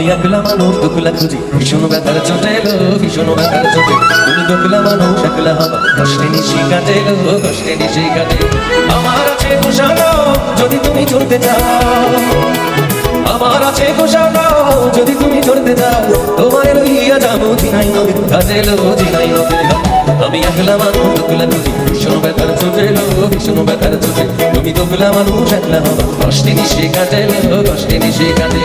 আমি একলা মানুষ দুকুলা খুঁজি ভীষণ ব্যথার চোটে এলো ভীষণ ব্যথার চোটে। তুমি দুকুলা মানুষ একলা হবা কষ্টে নিশি কাটে এলো কষ্টে নিশি কাটে। আমার আছে কুশানো যদি তুমি চলতে চাও। আমার আছে কুশানো যদি তুমি চলতে চাও। তোমার লইয়া যাব জিনাই নদীর ঘাটে এলো জিনাই নদীর আমি একলা মানুষ দুকুলা খুঁজি ভীষণ ব্যথার চোটে এলো ভীষণ ব্যথার চোটে। তুমি দুকুলা মানুষ একলা হবা কষ্টে নিশি কাটে এলো কষ্টে নিশি কাটে।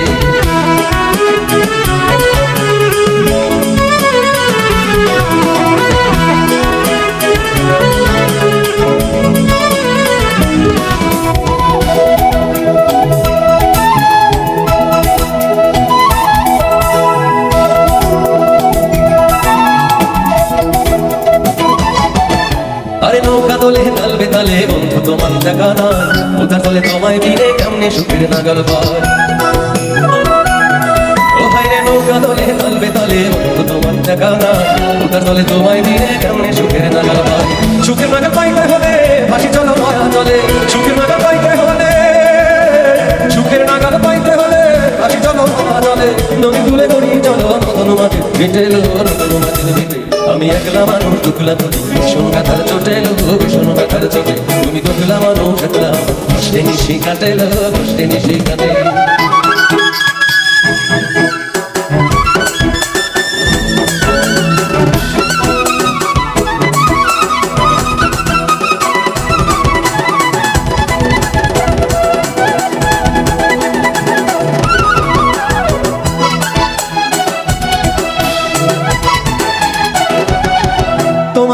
তালে বন্ধু, তোমার দেখা না ওটার তলে তোমায় মিলে কেমনে সুখের নাগাল পায় দোলে তালে দেখা তোমায় কেমনে সুখের নাগাল পায় সুখের নাগাল পাইতে হলে ভাসি চলো, মায়া চলে। সুখের নাগাল পাইতে হলে, সুখের নাগাল পাইতে হলে ভাসি চলো, মায়া চলে। নদী তুলে গড়িয়ে চলো, নতুন মাঠে। এলো নতুন মাঠে হেঁটে আমি একলা মানুষ, দুখলা তুমি ভীষণ ব্যথার চোটে এলো ভীষণ ব্যথার চোটে। তুমি দুখলা মানুষ, একলা কষ্টে নিশি কাটে এলো কষ্টে নিশি কাটে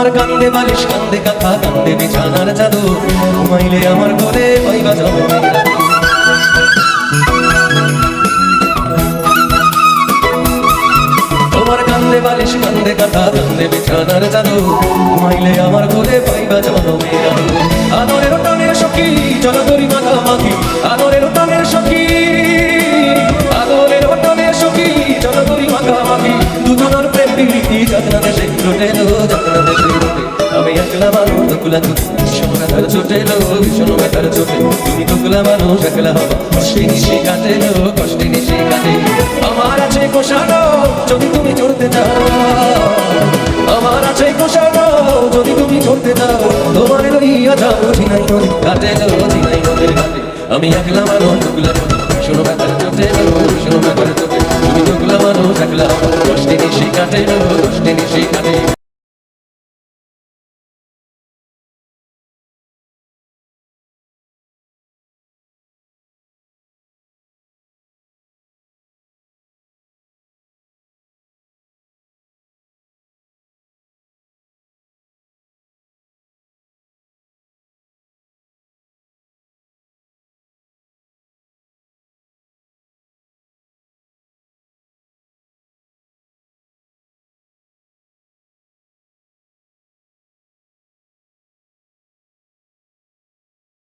তোমার কান্দে বালিশ কান্দে কাঁথা কান্দে বিছানার চাদর। ঘুমাইলে আমার ঘরে পাইবা যাব তোমার কান্দে বালিশ কান্দে কাঁথা কান্দে বিছানার চাদর। ঘুমাইলে আমার ঘরে পাইবা যাব আদরের যাত্রা দেশে আমি একলা মানুষ দুকুলা তুলি ভীষণ ব্যথার চোটে লো ভীষণ ব্যথার চোটে তুমি দুকুলা মানুষ একলা হবা কষ্টে নিশে কাটে লো কষ্টে নিশে কাটে আমার আছে কোষানো যদি তুমি চড়তে চাও আমার আছে কোষানো যদি তুমি চড়তে চাও তোমার লইয়া যাও ঝিনাই নদী কাটে লো ঝিনাই নদীর ঘাটে আমি একলা মানুষ দুকুলা তুলি ভীষণ ব্যথার চোটে লো ভীষণ ব্যথার চোটে তুমি দুকুলা মানুষ একলা হবা কষ্টে নিশে কাটে লো কষ্টে নিশে কাটে